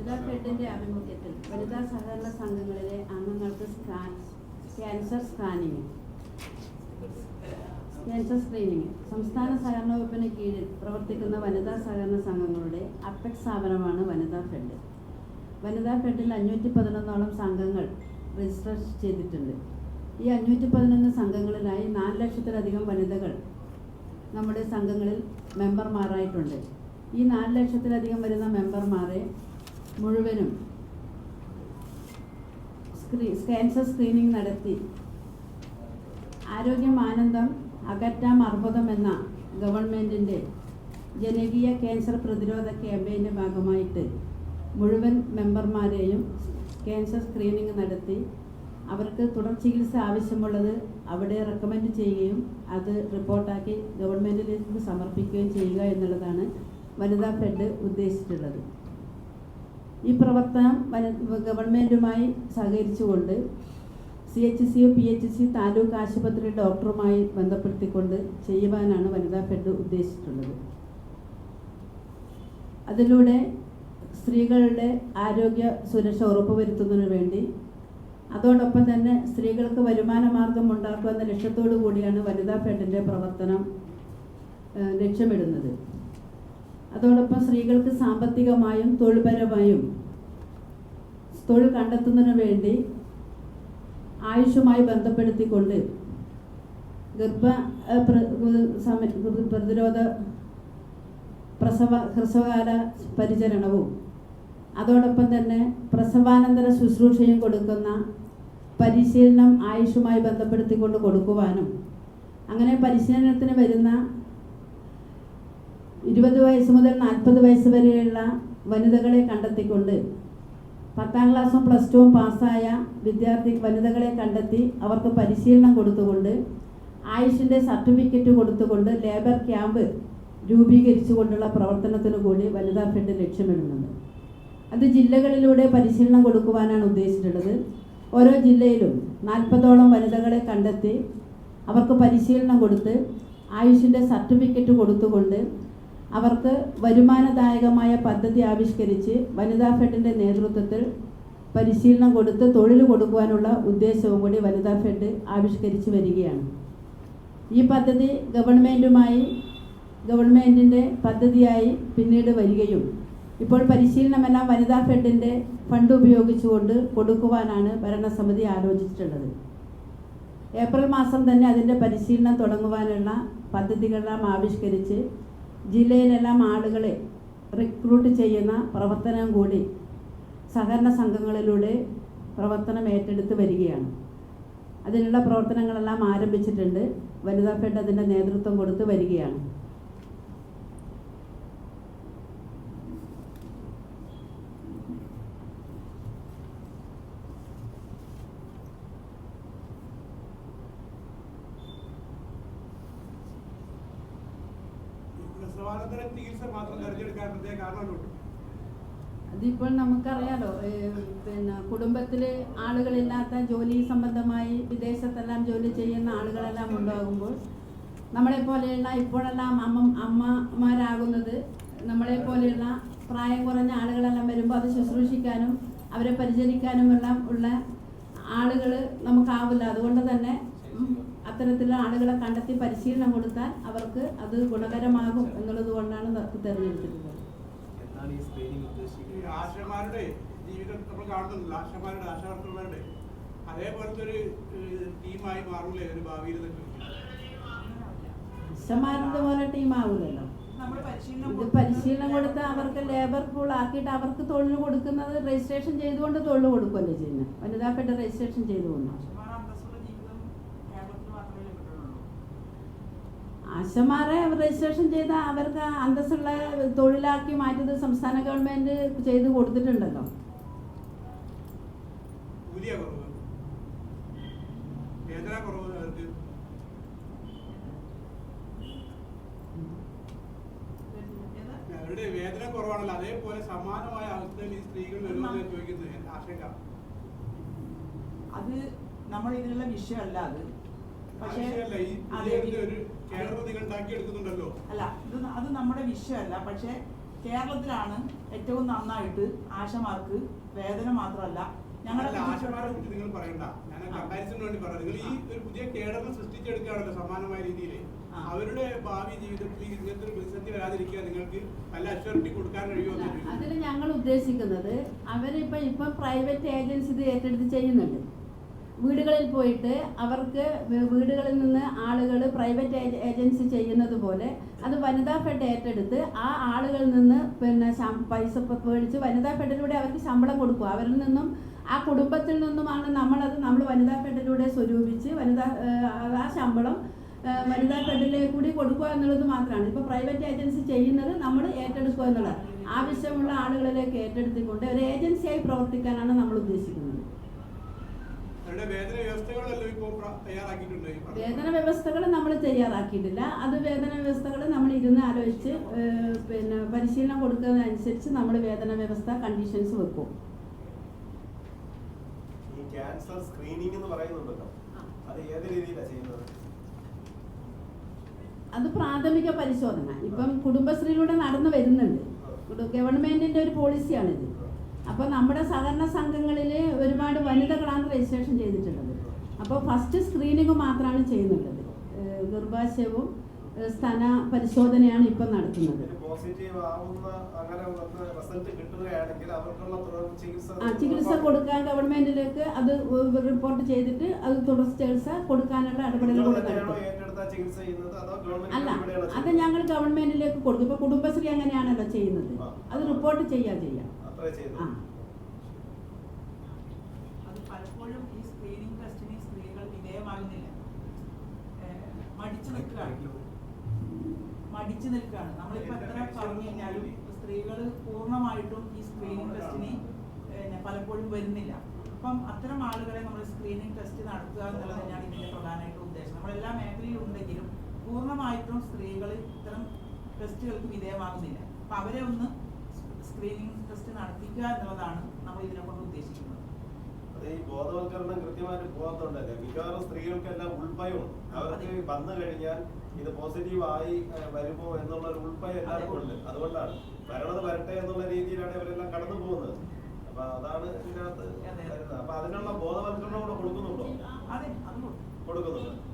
വനിതാ ഫെഡിന്റെ ആഭിമുഖ്യത്തിൽ വനിതാ സഹകരണ സംഘങ്ങളിലെ അംഗങ്ങൾക്ക് scan cancer scanning cancer screening സംസ്ഥാന സഹകരണ വകുപ്പിന് കീഴിൽ പ്രവർത്തിക്കുന്ന വനിതാ സഹകരണ സംഘങ്ങളുടെ അപ്പെക്സ് സ്ഥാപനമാണ് വനിതാ ഫെഡ് വനിതാ ഫെഡിൽ അഞ്ഞൂറ്റി പതിനൊന്നോളം സംഘങ്ങൾ രജിസ്റ്റർ ചെയ്തിട്ടുണ്ട്. ഈ അഞ്ഞൂറ്റി പതിനൊന്ന് സംഘങ്ങളിലായി നാല് ലക്ഷത്തിലധികം വനിതകൾ നമ്മുടെ സംഘങ്ങളിൽ മെമ്പർമാരായിട്ടുണ്ട് ഈ നാല് ലക്ഷത്തിലധികം വരുന്ന മെമ്പർമാരെ മുഴുവനും ക്യാൻസർ സ്ക്രീനിങ് നടത്തി. ആരോഗ്യം ആനന്ദം അകറ്റാം അർബുദം എന്ന ഗവൺമെന്റിന്റെ ജനകീയ ക്യാൻസർ പ്രതിരോധ ക്യാമ്പയിന്റെ ഭാഗമായിട്ട് മുഴുവൻ മെമ്പർമാരെയും ക്യാൻസർ സ്ക്രീനിങ് നടത്തി. അവർക്ക് തുടർ ചികിത്സ ആവശ്യമുള്ളത് അവിടെ റെക്കമെൻഡ് ചെയ്യുകയും അത് റിപ്പോർട്ടാക്കി ഗവൺമെന്റിലേക്ക് സമർപ്പിക്കുകയും ചെയ്യുക എന്നുള്ളതാണ് വനിതാ ഫെഡ് ഉദ്ദേശിച്ചിട്ടുള്ളത്. ഈ പ്രവർത്തനം ഗവൺമെന്റുമായി സഹകരിച്ചുകൊണ്ട് C H C P H C taluk ആശുപത്രി ഡോക്ടറുമായി ബന്ധപ്പെടുത്തിക്കൊണ്ട് ചെയ്യുവാനാണ് വനിതാ ഫെഡ് ഉദ്ദേശിച്ചിട്ടുള്ളത്. അതിലൂടെ സ്ത്രീകളുടെ ആരോഗ്യ സുരക്ഷ ഉറപ്പുവരുത്തുന്നതിന് വേണ്ടി അതോടൊപ്പം തന്നെ സ്ത്രീകൾക്ക് വരുമാന മാർഗം ഉണ്ടാക്കുക എന്ന ലക്ഷ്യത്തോടു കൂടിയാണ് വനിതാ ഫെഡിന്റെ പ്രവർത്തനം ലക്ഷ്യമിടുന്നത്. അതോടൊപ്പം സ്ത്രീകൾക്ക് സാമ്പത്തികമായും തൊഴിൽപരമായും തൊഴിൽ കണ്ടെത്തുന്നതിന് വേണ്ടി ആയുഷുമായി ബന്ധപ്പെടുത്തിക്കൊണ്ട് ഗർഭ പ്രതിരോധ പ്രസവ ഹ്രസ്വകാല പരിചരണവും. അതോടൊപ്പം തന്നെ പ്രസവാനന്തര ശുശ്രൂഷയും കൊടുക്കുന്ന പരിശീലനം ആയുഷുമായി ബന്ധപ്പെടുത്തിക്കൊണ്ട് കൊടുക്കുവാനും. അങ്ങനെ പരിശീലനത്തിന് വരുന്ന ഇരുപത് വയസ്സ് മുതൽ നാൽപ്പത് വയസ്സ് വരെയുള്ള വനിതകളെ കണ്ടെത്തിക്കൊണ്ട് പത്താം ക്ലാസ്സും പ്ലസ് ടുവും പാസ്സായ വിദ്യാർത്ഥി വനിതകളെ കണ്ടെത്തി അവർക്ക് പരിശീലനം കൊടുത്തുകൊണ്ട് ആയുഷിന്റെ സർട്ടിഫിക്കറ്റ് കൊടുത്തുകൊണ്ട് ലേബർ ക്യാമ്പ് രൂപീകരിച്ചുകൊണ്ടുള്ള പ്രവർത്തനത്തിനു കൂടി വനിതാ ഫെഡ് ലക്ഷ്യമിടുന്നുണ്ട്. അത് ജില്ലകളിലൂടെ പരിശീലനം കൊടുക്കുവാനാണ് ഉദ്ദേശിച്ചിട്ടുള്ളത്. ഓരോ ജില്ലയിലും നാൽപ്പതോളം വനിതകളെ കണ്ടെത്തി അവർക്ക് പരിശീലനം കൊടുത്ത് ആയുഷിന്റെ സർട്ടിഫിക്കറ്റ് കൊടുത്തുകൊണ്ട് അവർക്ക് വരുമാനദായകമായ പദ്ധതി ആവിഷ്കരിച്ച് വനിതാ ഫെഡിന്റെ നേതൃത്വത്തിൽ പരിശീലനം കൊടുത്ത് തൊഴിൽ കൊടുക്കുവാനുള്ള ഉദ്ദേശവും കൂടി വനിതാ ഫെഡ് ആവിഷ്കരിച്ച് വരികയാണ്. ഈ പദ്ധതി ഗവൺമെന്റുമായി ഗവൺമെന്റിന്റെ പദ്ധതിയായി പിന്നീട് വരികയും ഇപ്പോൾ പരിശീലനമെല്ലാം വനിതാ ഫെഡിന്റെ ഫണ്ട് ഉപയോഗിച്ചുകൊണ്ട് കൊടുക്കുവാനാണ് ഭരണസമിതി ആലോചിച്ചിട്ടുള്ളത്. ഏപ്രിൽ മാസം തന്നെ അതിന്റെ പരിശീലനം തുടങ്ങുവാനുള്ള പദ്ധതികളെല്ലാം ആവിഷ്കരിച്ച് ജില്ലയിലെല്ലാം ആളുകളെ റിക്രൂട്ട് ചെയ്യുന്ന പ്രവർത്തനം കൂടി സഹകരണ സംഘങ്ങളിലൂടെ പ്രവർത്തനം ഏറ്റെടുത്ത് വരികയാണ്. അതിനുള്ള പ്രവർത്തനങ്ങളെല്ലാം ആരംഭിച്ചിട്ടുണ്ട്. വനിതാ ഫെഡ് അതിന്റെ നേതൃത്വം കൊടുത്ത് വരികയാണ്. അതിപ്പോൾ നമുക്കറിയാലോ പിന്നെ കുടുംബത്തിൽ ആളുകളില്ലാത്ത ജോലി സംബന്ധമായി വിദേശത്തെല്ലാം ജോലി ചെയ്യുന്ന ആളുകളെല്ലാം ഉണ്ടാകുമ്പോൾ നമ്മളെ പോലെയുള്ള ഇപ്പോഴെല്ലാം അമ്മ അമ്മമാരാകുന്നത് നമ്മളെ പോലെയുള്ള പ്രായം കുറഞ്ഞ ആളുകളെല്ലാം വരുമ്പോൾ അത് ശുശ്രൂഷിക്കാനും അവരെ പരിചരിക്കാനും എല്ലാം ഉള്ള ആളുകൾ നമുക്കാവില്ല. അതുകൊണ്ട് തന്നെ അത്തരത്തിലുള്ള ആളുകളെ കണ്ടെത്തി പരിശീലനം കൊടുത്താൽ അവർക്ക് അത് ഗുണകരമാകും എന്നുള്ളത് കൊണ്ടാണ് ത- തിരഞ്ഞെടുത്തിട്ടുള്ളത്. ആശമാരുടെ ജീവിതം നമ്മൾ കാണുന്നില്ല ആശമാരുടെ അതേപോലത്തെ ഒരു ടീമായി മാറൂലേ ഒരു ഭാവിയിൽ പോലെ ഇത് പരിശീലനം കൊടുത്ത് അവർക്ക് ലേബർ പൂൾ ആക്കിയിട്ട് അവർക്ക് തൊഴിൽ കൊടുക്കുന്നത് രജിസ്ട്രേഷൻ ചെയ്തുകൊണ്ട് തൊഴിൽ കൊടുക്കുമല്ലേ ചെയ്യുന്നത് വനിതാ ഫെഡ് രജിസ്ട്രേഷൻ ചെയ്തുകൊണ്ട്. ആശമാരെ രജിസ്ട്രേഷൻ ചെയ്ത അവർക്ക് അന്തസ്സുള്ള തൊഴിലാക്കി മാറ്റിയത് സംസ്ഥാന ഗവൺമെന്റ് ചെയ്ത് കൊടുത്തിട്ടുണ്ടല്ലോ. അവരുടെ വേദന കുറവാണല്ലോ. അതേപോലെ സമാനമായ അവസ്ഥയിൽ ഈ സ്ത്രീകൾ വരുമെന്ന് ഞാൻ ചോദിക്കുന്നത് ആശങ്ക. അത് നമ്മൾ ഇതിനുള്ള വിഷയമല്ല അത്. പക്ഷേ അല്ല ഇത് അത് നമ്മുടെ വിഷയമല്ല. പക്ഷേ കേരളത്തിലാണ് ഏറ്റവും നന്നായിട്ട് ആശമാർക്ക് വേദന മാത്രമല്ല ഞങ്ങളുടെ അല്ല, ആശമാരെ കുറിച്ച് നിങ്ങൾ പറയണ്ട. ഞാൻ കമ്പാരിസണിന് വേണ്ടി പറയാം. നിങ്ങൾ ഈ ഒരു പുതിയ കേഡറിനെ സൃഷ്ടിച്ചെടുക്കുകയാണല്ലോ സമാനമായ രീതിയിൽ അവരുടെ ഭാവി ജീവിതത്തിൽ ഇങ്ങനത്തെ ഒരു പ്രതിസന്ധി വരാതിരിക്കുക നിങ്ങൾക്ക് നല്ല അഷ്വറിറ്റി കൊടുക്കാൻ കഴിയുമോ അതിൽ ഞങ്ങൾ ഉദ്ദേശിക്കുന്നത് അവരിപ്പോ ഇപ്പൊ പ്രൈവറ്റ് ഏജൻസി ഇത് ഏറ്റെടുത്ത് ചെയ്യുന്നുണ്ട്. വീടുകളിൽ പോയിട്ട് അവർക്ക് വീടുകളിൽ നിന്ന് ആളുകൾ പ്രൈവറ്റ് ഏജൻസി ചെയ്യുന്നത് പോലെ അത് വനിതാ ഫെഡ് ഏറ്റെടുത്ത് ആ ആളുകളിൽ നിന്ന് പിന്നെ പൈസ മേടിച്ച് വനിതാ ഫെഡിലൂടെ അവർക്ക് ശമ്പളം കൊടുക്കുക അവരിൽ നിന്നും ആ കുടുംബത്തിൽ നിന്നുമാണ് നമ്മളത് നമ്മൾ വനിതാ ഫെഡിലൂടെ സ്വരൂപിച്ച് വനിതാ ആ ശമ്പളം വനിതാ ഫെഡിലേ കൂടി കൊടുക്കുക എന്നുള്ളത് മാത്രമാണ്. ഇപ്പോൾ പ്രൈവറ്റ് ഏജൻസി ചെയ്യുന്നത് നമ്മൾ ഏറ്റെടുക്കുക എന്നുള്ളത് ആവശ്യമുള്ള ആളുകളിലേക്ക് ഏറ്റെടുത്തിക്കൊണ്ട് ഒരു ഏജൻസിയായി പ്രവർത്തിക്കാനാണ് നമ്മൾ ഉദ്ദേശിക്കുന്നത്. വേതന പറഞ്ഞ വ്യവസ്ഥകൾ നമ്മൾ തയ്യാറാക്കിയിട്ടില്ല. അത് വേദന വ്യവസ്ഥകൾ നമ്മൾ ഇരുന്ന് ആലോചിച്ച് പിന്നെ പരിശീലനം കൊടുക്കുന്നതനുസരിച്ച് നമ്മൾ വേദന വ്യവസ്ഥ കണ്ടീഷൻസ് വെക്കും. ക്യാൻസർ എന്ന് പറയുന്നുണ്ടല്ലോ. അത് ഏത് രീതിയിലാണ് ചെയ്യുന്നത്? അത് പ്രാഥമിക പരിശോധന. ഇപ്പം കുടുംബശ്രീയിലൂടെ നടന്നു വരുന്നുണ്ട്. ഗവൺമെന്റിന്റെ ഒരു പോളിസിയാണിത് അപ്പോൾ നമ്മുടെ സഹകരണ സംഘങ്ങളിൽ ഒരുപാട് വനിതകളാണ് രജിസ്ട്രേഷൻ ചെയ്തിട്ടുള്ളത്. അപ്പോൾ ഫസ്റ്റ് സ്ക്രീനിങ് മാത്രമാണ് ചെയ്യുന്നുള്ളത്. ഗർഭാശയവും സ്തന പരിശോധനയാണ് ഇപ്പം നടത്തുന്നത് പോസിറ്റീവ് ആവുന്ന അങ്ങനെ റിസൾട്ട് കിട്ടുകയാണെങ്കിൽ അവർക്കുള്ള തുടർ ചികിത്സ ആ ചികിത്സ കൊടുക്കാൻ ഗവൺമെന്റിലേക്ക് അത് റിപ്പോർട്ട് ചെയ്തിട്ട് അത് തുടർ ചികിത്സ കൊടുക്കാനുള്ള ഇടപെടലുകൾ അല്ല അത് ഞങ്ങൾ ഗവൺമെന്റിലേക്ക് കൊടുക്കും. ഇപ്പൊ കുടുംബശ്രീ അങ്ങനെയാണല്ലോ ചെയ്യുന്നത്. അത് റിപ്പോർട്ട് ചെയ്യാ ചെയ്യാം. പലപ്പോഴും ഈ സ്ക്രീനിങ് ടെസ്റ്റിന് സ്ത്രീകൾ വിധേയമാകുന്നില്ല. മടിച്ചു നിൽക്കുകയാണ്. മടിച്ചു നിൽക്കുകയാണ്. നമ്മളിപ്പോൾ എത്ര പറഞ്ഞു കഴിഞ്ഞാലും സ്ത്രീകൾ പൂർണമായിട്ടും ഈ സ്ക്രീനിങ് ടെസ്റ്റിന് പലപ്പോഴും വരുന്നില്ല. അപ്പം അത്തരം ആളുകളെ നമ്മൾ സ്ക്രീനിങ് ടെസ്റ്റ് നടത്തുക എന്നുള്ളത് തന്നെയാണ് ഇതിന്റെ പ്രധാനമായിട്ടും ഉദ്ദേശം. നമ്മളെല്ലാ മേഖലയിലും ഉണ്ടെങ്കിലും പൂർണമായിട്ടും സ്ത്രീകൾ ഇത്തരം ടെസ്റ്റുകൾക്ക് വിധേയമാകുന്നില്ല. അപ്പം അവരെ ഒന്ന് സ്ക്രീനിങ് ടെസ്റ്റ് നടത്തിക്കുക എന്നുള്ളതാണ് നമ്മൾ ഇതിനെ കൊണ്ട് ഉദ്ദേശിക്കുന്നത്. ഈ ബോധവൽക്കരണം കൃത്യമായിട്ട് പോകാത്തതുകൊണ്ടല്ലേ? മിക്കവാറും സ്ത്രീകൾക്കെല്ലാം ഉൾഭയമുണ്ട്. അവർക്ക് വന്നു കഴിഞ്ഞാൽ ഇത് പോസിറ്റീവ് ആയി വരുമോ എന്നുള്ള ഒരു ഉൾഭയം എല്ലാവർക്കും ഉണ്ട്. അതുകൊണ്ടാണ്. വരണത് വരട്ടെ എന്നുള്ള രീതിയിലാണ് ഇവരെല്ലാം കടന്നു പോകുന്നത്. അപ്പൊ അതാണ് ഇതിനകത്ത്. വരുന്നത്. അപ്പൊ അതിനുള്ള ബോധവൽക്കരണം കൂടെ കൊടുക്കുന്നുണ്ടോ. കൊടുക്കുന്നുണ്ട്.